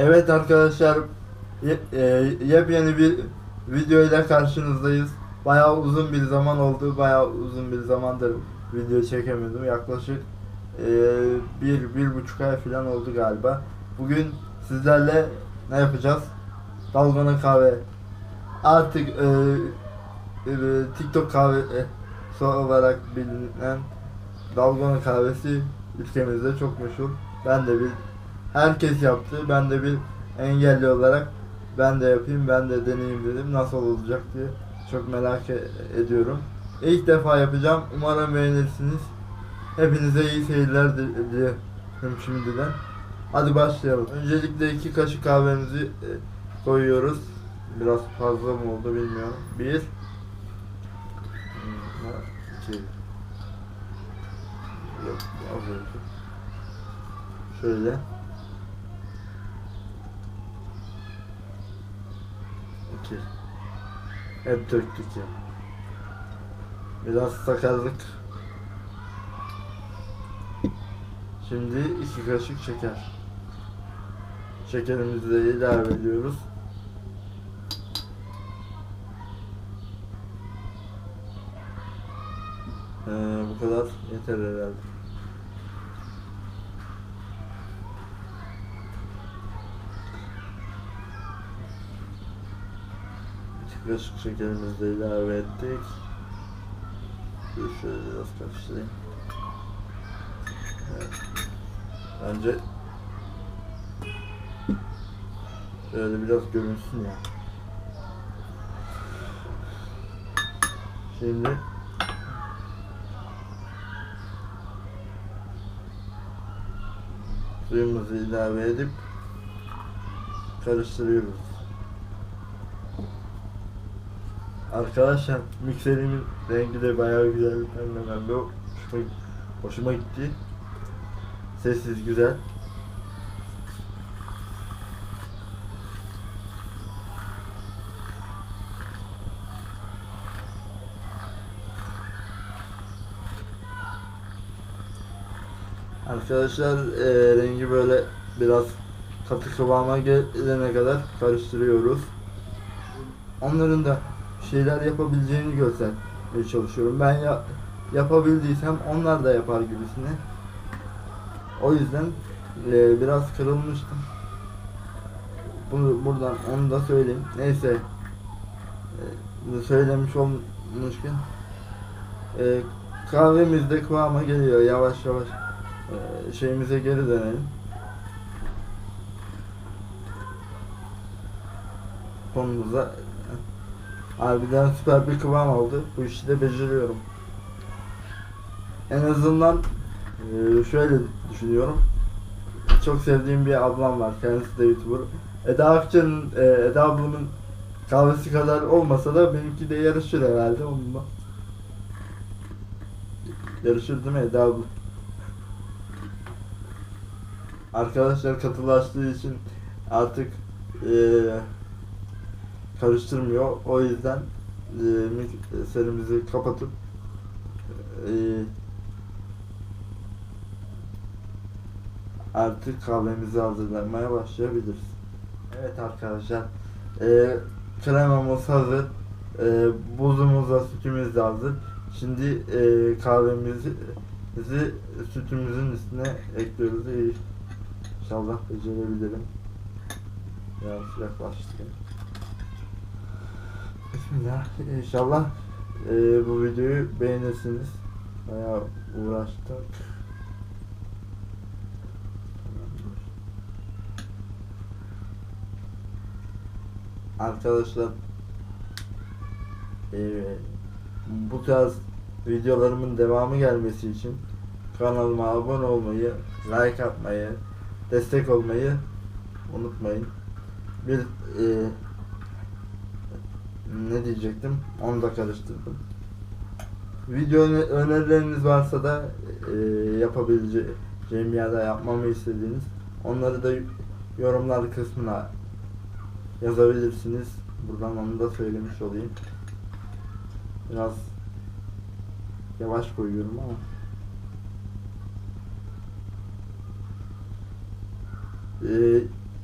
Evet arkadaşlar e, yepyeni bir video ile karşınızdayız. Bayağı uzun bir zaman oldu. Bayağı uzun bir zamandır video çekemedim. Yaklaşık e, bir, bir buçuk ay falan oldu galiba. Bugün sizlerle ne yapacağız? Dalgona kahve. Artık e, TikTok kahve olarak bilinen Dalgona kahvesi ülkemizde çok meşhur. Ben de bir herkes yaptı. Ben de bir engelli olarak ben de yapayım, ben de deneyeyim dedim. Nasıl olacak diye çok merak e- ediyorum. İlk defa yapacağım. Umarım beğenirsiniz. Hepinize iyi seyirler di- diliyorum şimdiden. Hadi başlayalım. Öncelikle iki kaşık kahvemizi e, koyuyoruz. Biraz fazla mı oldu bilmiyorum. Bir. İki. Şöyle. İki. Hep döktük ya. Biraz sakarlık. Şimdi iki kaşık şeker. Şekerimizi de ilave ediyoruz. Ee, bu kadar yeter herhalde. Kaşık şekerimizi de ilave ettik. Şöyle biraz karıştırayım. Evet. Bence şöyle biraz görünsün ya. Şimdi suyumuzu ilave edip karıştırıyoruz. Arkadaşlar mikserimin rengi de bayağı güzel pembe pembe hoşuma, hoşuma gitti. Sessiz güzel. Arkadaşlar eee, rengi böyle biraz katı kıvama gelene kadar karıştırıyoruz. Onların da şeyler yapabileceğini göstermeye çalışıyorum. Ben ya, yapabildiysem onlar da yapar gibisine. O yüzden eee, biraz kırılmıştım. Bunu buradan onu da söyleyeyim. Neyse. Eee, söylemiş olmuşken eee kahvemiz de kıvama geliyor yavaş yavaş. Eee, şeyimize geri dönelim. Konumuza harbiden süper bir kıvam aldı. Bu işi de beceriyorum. En azından eee, şöyle düşünüyorum. Çok sevdiğim bir ablam var. Kendisi de YouTuber. Eda Akça'nın, eee, Eda ablamın kahvesi kadar olmasa da benimki de yarışır herhalde onunla. Yarışır değil mi Eda abla? Arkadaşlar katılaştığı için artık eee, karıştırmıyor. O yüzden eee mikserimizi kapatıp eee, artık kahvemizi hazırlamaya başlayabiliriz. Evet arkadaşlar eee kremamız hazır. Eee buzumuz da sütümüz de hazır. Şimdi eee kahvemizi bizi sütümüzün üstüne ekliyoruz. İnşallah becerebilirim. Biraz yaklaştırayım. Bismillah. İnşallah eee, bu videoyu beğenirsiniz. Bayağı uğraştık. Arkadaşlar eee, bu tarz videolarımın devamı gelmesi için kanalıma abone olmayı, like atmayı, destek olmayı unutmayın. Bir eee, ne diyecektim? Onu da karıştırdım. Video öne- önerileriniz varsa da eee yapabileceğim ya da yapmamı istediğiniz onları da yorumlar kısmına yazabilirsiniz. Buradan onu da söylemiş olayım. Biraz yavaş koyuyorum ama Ee,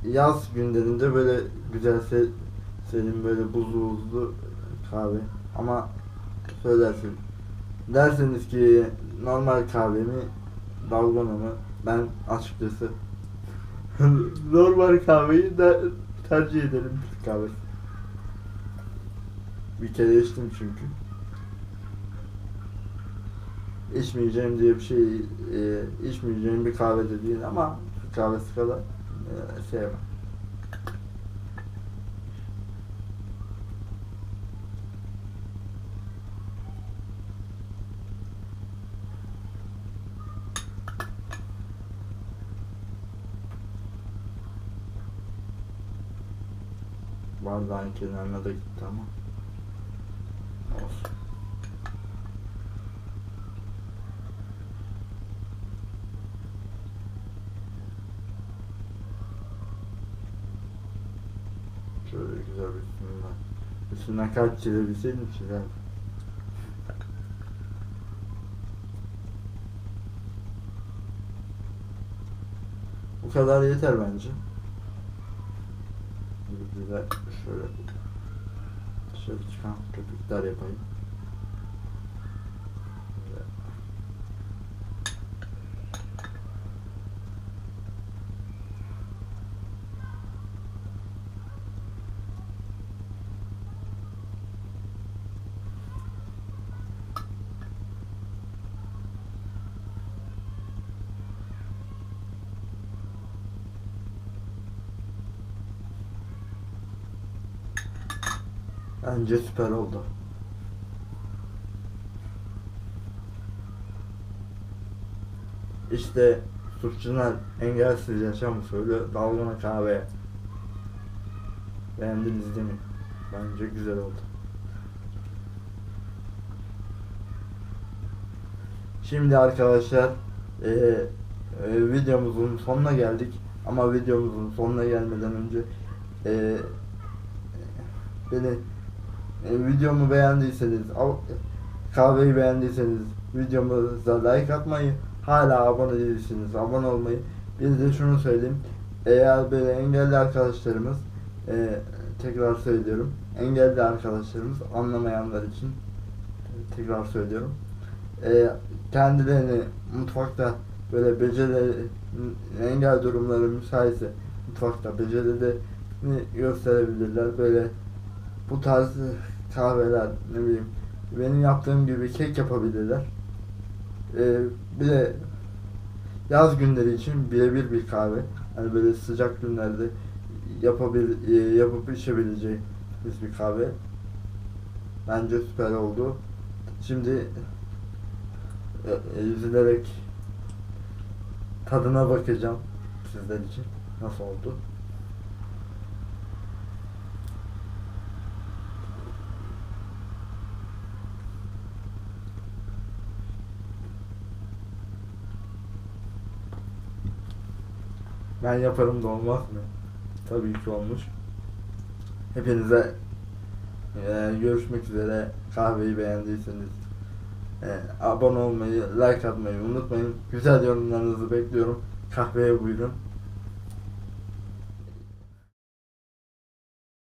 yaz günlerinde böyle güzel serin böyle buzlu buzlu kahve. Ama söylersin. Derseniz ki normal kahve mi dalgona mı? Ben açıkçası normal kahveyi de tercih ederim. Türk kahvesi. Bir kere içtim çünkü. İçmeyeceğim diye bir şey e, içmeyeceğim bir kahve de değil ama kahvesi kadar e, sevmem. Bardağın kenarına da gitti ama. Olsun. Şöyle güzel üstünden. Üstünden kaç çizebilseydim çizerdim. Bu kadar yeter bence. Bir de şöyle dışarı çıkan köpükler yapayım. Böyle. Bence süper oldu. İşte suçlular engelsiz yaşam usulü dalgona kahve. Beğendiniz değil mi? Bence güzel oldu. Şimdi arkadaşlar eee, eee, videomuzun sonuna geldik. Ama videomuzun sonuna gelmeden önce eee beni e, videomu beğendiyseniz, kahveyi beğendiyseniz videomuza like atmayı, hala abone değilsiniz abone olmayı. Bir de şunu söyleyeyim. Eğer böyle engelli arkadaşlarımız e, tekrar söylüyorum. Engelli arkadaşlarımız anlamayanlar için e, tekrar söylüyorum. E, kendilerini mutfakta böyle beceri engel durumları müsaitse mutfakta becerilerini gösterebilirler. Böyle bu tarz kahveler ne bileyim benim yaptığım gibi kek yapabilirler. Ee, bir de yaz günleri için birebir bir kahve. Hani böyle sıcak günlerde yapabil e, yapıp içebileceğimiz bir kahve. Bence süper oldu. Şimdi e, e, üzülerek tadına bakacağım sizler için. Nasıl oldu? Ben yaparım da olmaz mı? Tabii ki olmuş. Hepinize e, görüşmek üzere. Kahveyi beğendiyseniz e, abone olmayı, like atmayı unutmayın. Güzel yorumlarınızı bekliyorum. Kahveye buyurun.